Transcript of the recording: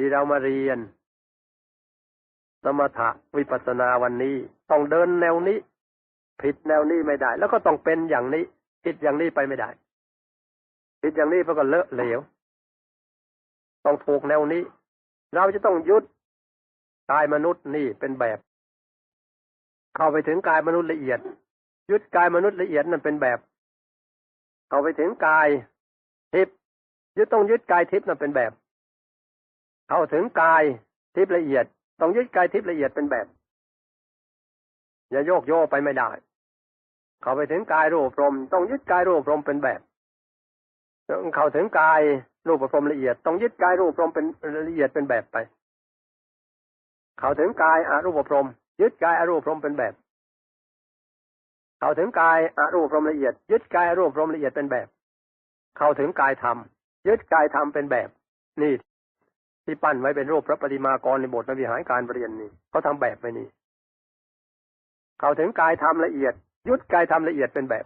ที่เรามาเรียน สมถะวิปัสสนาวันนี้ ต้องเดินแนวนี้ ผิดแนวนี้ไม่ได้ แล้วก็ต้องเป็นอย่างนี้ ผิดอย่างนี้ไปไม่ได้ ผิดอย่างนี้มันก็เลอะเหลว ต้องถูกแนวนี้ เราจะต้องยุดกายมนุษย์นี่เป็นแบบ เข้าไปถึงกายมนุษย์ละเอียดยึดกายมนุษย์ละเอียดนั่นเป็นแบบ เข้าไปถึงกายทิพย์ยึดต้องยึดกายทิพย์นั่นเป็นแบบ เข้าถึงกายทิพย์ละเอียด ต้องยึดกายทิพย์ละเอียดเป็นแบบ อย่าโยกโยไปไม่ได้ เข้าไปถึงกายรูปพรม ต้องยึดกายรูปพรมเป็นแบบเข้าถึงกายรูปพรมละเอียด ต้องยึดกายรูปพรมเป็นละเอียดเป็นแบบไป เข้าถึงกายอารูปพรม ยึดกายอารูปพรมเป็นแบบ เข้าถึงกายอารูปพรมละเอียด ยึดกายอารูปพรมละเอียดเป็นแบบ เข้าถึงกายธรรมยึดกายธรรมเป็นแบบ นี่ ที่ปั้นไว้เป็นรูปพระปฏิมากรในบทนวิหารการเรียนนี่เขาทาแบบไปนี่เขาถึงกายธรรมละเอียด ยุดกายธรรมละเอียดเป็นแบบ